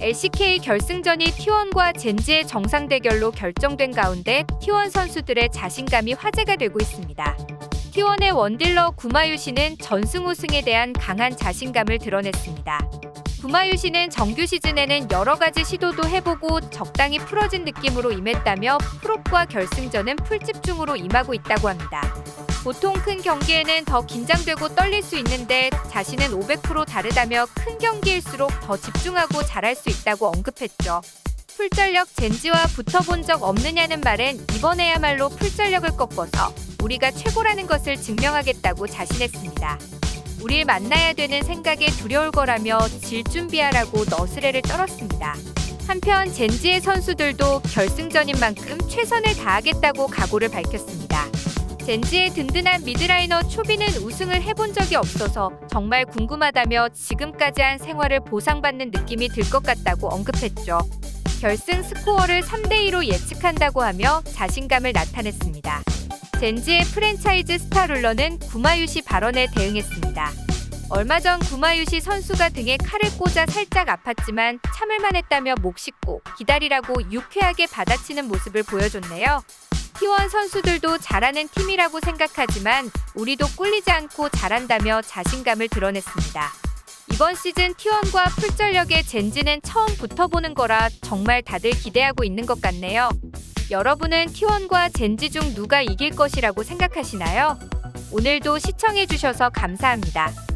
LCK 결승전이 T1과 젠지의 정상 대결로 결정된 가운데 T1 선수들의 자신감이 화제가 되고 있습니다. T1의 원딜러 구마유시는 전승 우승에 대한 강한 자신감을 드러냈습니다. 구마유시는 정규 시즌에는 여러 가지 시도도 해보고 적당히 풀어진 느낌으로 임했다며 프롭과 결승전은 풀집중으로 임하고 있다고 합니다. 보통 큰 경기에는 더 긴장되고 떨릴 수 있는데 자신은 500% 다르다며 큰 경기일수록 더 집중하고 잘할 수 있다고 언급했죠. 풀전력 젠지와 붙어본 적 없느냐는 말엔 이번에야말로 풀전력을 꺾어서 우리가 최고라는 것을 증명하겠다고 자신했습니다. 우릴 만나야 되는 생각에 두려울 거라며 질 준비하라고 너스레를 떨었습니다. 한편 젠지의 선수들도 결승전인 만큼 최선을 다하겠다고 각오를 밝혔습니다. 젠지의 든든한 미드라이너 초비는 우승을 해본 적이 없어서 정말 궁금하다며 지금까지 한 생활을 보상받는 느낌이 들 것 같다고 언급했죠. 결승 스코어를 3대2로 예측한다고 하며 자신감을 나타냈습니다. 젠지의 프랜차이즈 스타룰러는 구마유시 발언에 대응했습니다. 얼마 전 구마유시 선수가 등에 칼을 꽂아 살짝 아팠지만 참을만 했다며 목 씻고 기다리라고 유쾌하게 받아치는 모습을 보여줬네요. T1 선수들도 잘하는 팀이라고 생각하지만 우리도 꿀리지 않고 잘한다며 자신감을 드러냈습니다. 이번 시즌 T1과 풀전력의 젠지는 처음 붙어보는 거라 정말 다들 기대하고 있는 것 같네요. 여러분은 T1과 젠지 중 누가 이길 것이라고 생각하시나요? 오늘도 시청해주셔서 감사합니다.